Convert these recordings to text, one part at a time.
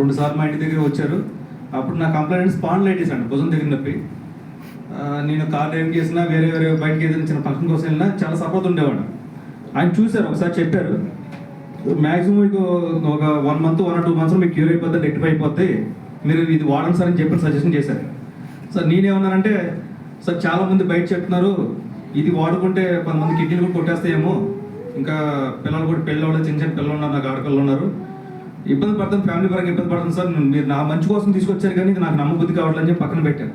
రెండు సార్లు మా ఇంటి దగ్గర వచ్చారు. అప్పుడు నా కంప్లైంట్ స్పాండ్లైటిస్ అండి భుజం దగ్గర నొప్పి. నేను కార్ డ్రైవింగ్ చేసినా వేరే వేరే బయటకి ఏదైనా చిన్న ఫంక్షన్ కోసం వెళ్ళినా చాలా సపోర్ట్ ఉండేవాడు. ఆయన చూశారు ఒకసారి చెప్పారు. మ్యాక్సిమం మీకు ఒక one month one two months మీకు క్యూర్ అయిపోతే రెక్టిఫై అయిపోతే మీరు ఇది వాడండి సార్ అని చెప్పి సజెషన్ చేశారు. సార్ నేనేమన్నానంటే సార్ చాలామంది బయట చెప్తున్నారు ఇది వాడుకుంటే కొంతమంది కిడ్నీలు కూడా కొట్టేస్తాయేమో. ఇంకా పిల్లలు కూడా పెళ్ళి వాళ్ళు చిన్న చిన్న పిల్లలు ఉన్నారు నాకు ఆడపిల్లలు ఉన్నారు. ఇబ్బంది పడుతుంది ఫ్యామిలీ పరంగా ఇబ్బంది పడుతుంది సార్. మీరు నా మంచి కోసం తీసుకొచ్చారు కానీ నాకు నమ్మబుద్ధి కావట్లని చెప్పి పక్కన పెట్టాను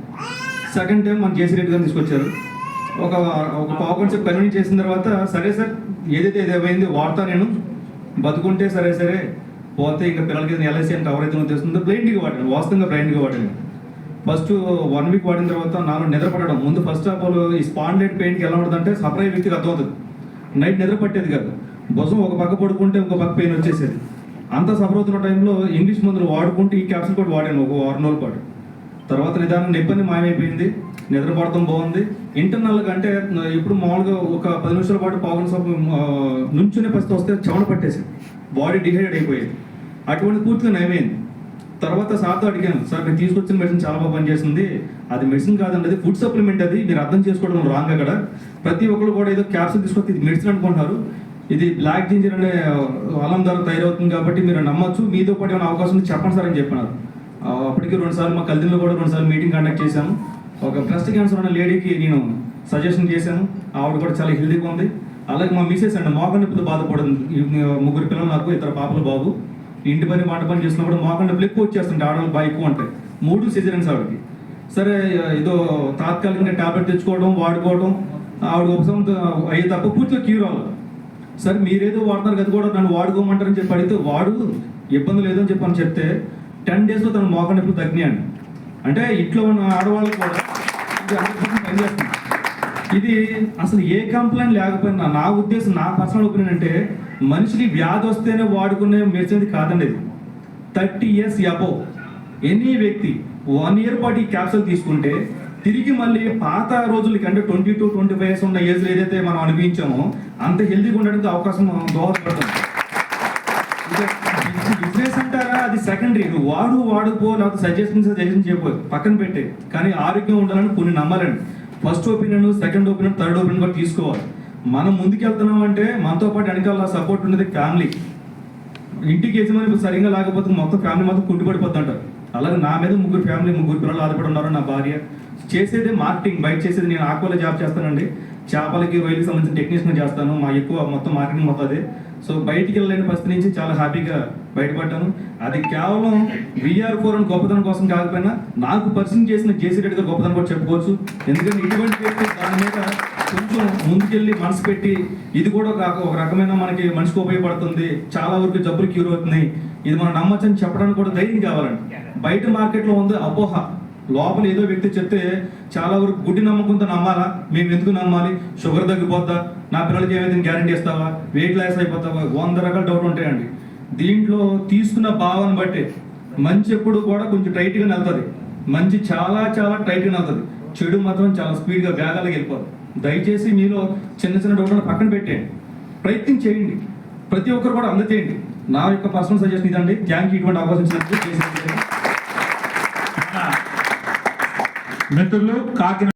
సెకండ్ టైం మన జేసీ రెడ్డి గారు తీసుకొచ్చారు. ఒక ఒక పావు గంట కన్వీన్ చేసిన తర్వాత సరే సార్ ఏదైతే ఏదేమైంది వాడతా నేను. బతుకుంటే సరే సరే పోతే ఇంకా పిల్లలకి ఎల్ఐసి అని కవర్ అయితే తెలుస్తుందో బ్లైండ్గా వాడాను వాస్తవంగా బ్లైండ్గా వాడాను. ఫస్ట్ వన్ వీక్ వాడిన తర్వాత నాలో నిద్ర పడడం ముందు ఫస్ట్ ఆఫ్ ఆల్ ఈ స్పాండెడ్ పెయిన్కి ఎలా ఉంటుందంటే సపరేట్ వ్యక్తికి అర్థమవుతుంది నైట్ నిద్ర పట్టేది కాదు. భుజం ఒక పక్క పడుకుంటే ఇంకో పక్క పెయిన్ వచ్చేసేది. అంత సఫర్ అవుతున్న టైంలో ఇంగ్లీష్ మందులు వాడుకుంటూ ఈ క్యాప్సిల్ కూడా వాడాను ఒక వారం రోజుల పాటు. తర్వాత నిదానం ఇబ్బంది మాయమైపోయింది నిద్రపడతాం బాగుంది. ఇంటర్నల్గా అంటే ఇప్పుడు మామూలుగా ఒక పది నిమిషాల పాటు పావుగంట సభ నుంచునే పరిస్థితి వస్తే చెమట పట్టేసి బాడీ డిహైడ్రేట్ అయిపోయేది. అటువంటి పూర్తిగా నయమైంది. తర్వాత సార్తో అడిగాను సార్ నేను తీసుకొచ్చిన మెడిసిన్ చాలా బాగా పనిచేస్తుంది. అది మెడిసిన్ కాదండి అది ఫుడ్ సప్లిమెంట్ అది. మీరు అర్థం చేసుకోవడం రాంగ్ అక్కడ. ప్రతి ఒక్కరు కూడా ఏదో క్యాప్సిల్ తీసుకొచ్చి ఇది మెడిసిన్ అనుకుంటున్నారు. ఇది బ్లాక్ జింజర్ అనే అల్లం ద్వారా తయారవుతుంది కాబట్టి మీరు నమ్మచ్చు. మీతో పాటు ఏమైనా అవకాశం ఉంది చెప్పండి సార్ అని చెప్పినారు. అప్పటికి రెండుసార్లు మా కలిదిలో కూడా రెండుసార్లు మీటింగ్ కండక్ట్ చేశాను ఒక బ్రెస్ట్ క్యాన్సర్ ఉన్న లేడీకి నేను సజెషన్ చేశాను. ఆవిడ కూడా చాలా హెల్దీగా ఉంది. అలాగే మా మిసెస్ అండి మోకం నొప్పితో బాధపడుతుంది. ముగ్గురు పిల్లలు నాకు ఇద్దరు పాపలు బాబు. ఇంటి పని వంట పని చేస్తున్నప్పుడు మోకం నొప్పులు ఎక్కువ వచ్చేస్తుంటే ఆడవాళ్ళు బాగా ఎక్కువ ఉంటాయి. మూడు సిజరెన్స్ ఆవిడకి. సరే ఏదో తాత్కాలికంగా టాబ్లెట్ తెచ్చుకోవడం వాడుకోవడం ఆవిడ ఉపశమనం అయ్యే తప్ప పూర్తిగా క్యూర్ అవ్వాలి సరే మీరేదో వాడతారు కదా కూడా నన్ను వాడుకోమంటారని చెప్పి అడిగితే వాడు ఇబ్బంది లేదని చెప్పని చెప్తే టెన్ డేస్లో తన మోకం ఎప్పుడు తగ్గినాయండి. అంటే ఇంట్లో ఉన్న ఆడవాళ్ళు కూడా ఇది 100% పనిచేస్తుంది ఇది అసలు ఏ కంప్లైంట్ లేకపోయినా నా ఉద్దేశం నా పర్సనల్ ఒపీనియన్ అంటే మనిషికి వ్యాధి వస్తేనే వాడుకునే మెడిసిన్ కాదండి ఇది. Thirty years above. ఎనీ వ్యక్తి వన్ ఇయర్ పాటు ఈ క్యాప్సూల్ తీసుకుంటే తిరిగి మళ్ళీ పాత రోజులకి అంటే twenty to twenty five years ఉన్న ఏజ్ ఏదైతే మనం అనుభవించామో అంత హెల్తీగా ఉండడానికి అవకాశం దోహదపడుతుంది. బిజినెస్ అంటారా? అది సెకండరీ. నువ్వు వాడు వాడుకో లేకపోతే సజెషన్ సజెషన్ చేయబో పక్కన పెట్టే. కానీ ఆరోగ్యం ఉండాలని కొన్ని నమ్మాలండి first opinion second opinion third opinion కూడా తీసుకోవాలి. మనం ముందుకెళ్తున్నాం అంటే మనతో పాటు వెనకాల సపోర్ట్ ఉండేది ఫ్యామిలీ ఇంటికి యజమాని సరిగ్గా లేకపోతే మొత్తం ఫ్యామిలీ మొత్తం కుట్టుబడిపోతుంటారు అలాగే నా మీద ముగ్గురు ఫ్యామిలీ ముగ్గురు పిల్లలు ఆధారపడి ఉన్నారు నా భార్య. చేసేదే మార్కెటింగ్ బయట చేసేది నేను ఆక్వాలో జాబ్ చేస్తానండి. చేపలకి రొయ్యలకి సంబంధించిన టెక్నీషియన్ చేస్తాను. మా ఎక్కువ మొత్తం మార్కెటింగ్ మొత్తం అదే. సో బయటికి వెళ్ళలేని పరిస్థితి నుంచి చాలా హ్యాపీగా బయటపడ్డాను. అది కేవలం విఆర్ ఫోర్ అని గొప్పతనం కోసం కాకపోయినా నాకు పరిచయం చేసిన జేసీ రెడ్డి గారు గొప్పతనం కూడా చెప్పుకోవచ్చు. ఎందుకంటే ఇటువంటి వ్యక్తి దాని మీద ముందుకెళ్ళి మనసు పెట్టి ఇది కూడా ఒక ఒక రకమైన మనకి మనిషికి ఉపయోగపడుతుంది. చాలా వరకు జబ్బులు క్యూర్ అవుతున్నాయి. ఇది మనం నమ్మచ్చని చెప్పడానికి కూడా ధైర్యం కావాలండి. బయట మార్కెట్లో ఉంది అపోహ. లోపల ఏదో వ్యక్తి చెప్తే చాలా వరకు గుడ్డి నమ్మకంతో నమ్మాలా? మేము ఎందుకు నమ్మాలి? షుగర్ తగ్గిపోద్దా? నా పిల్లలకి ఏమైతే గ్యారంటీ ఇస్తావా? వెయిట్ లాస్ అయిపోతావా? వంద రకాల డౌట్ ఉంటాయండి. దీంట్లో తీసుకున్న భావాన్ని బట్టి మంచి ఎప్పుడు కూడా కొంచెం టైట్గా వెళ్తుంది. మంచి చాలా చాలా టైట్గా వెళ్తుంది. చెడు మాత్రం చాలా స్పీడ్గా వేగాలకు వెళ్ళిపోతుంది దయచేసి మీలో చిన్న చిన్న డౌట్లను పక్కన పెట్టేయండి ప్రయత్నం చేయండి. ప్రతి ఒక్కరు కూడా అందచేయండి. నా యొక్క పర్సనల్ సజెషన్ ఇదండి. థ్యాంక్ యూ ఇటువంటి అవకాశం ఇచ్చినందుకు మిత్రులు కాకినాడ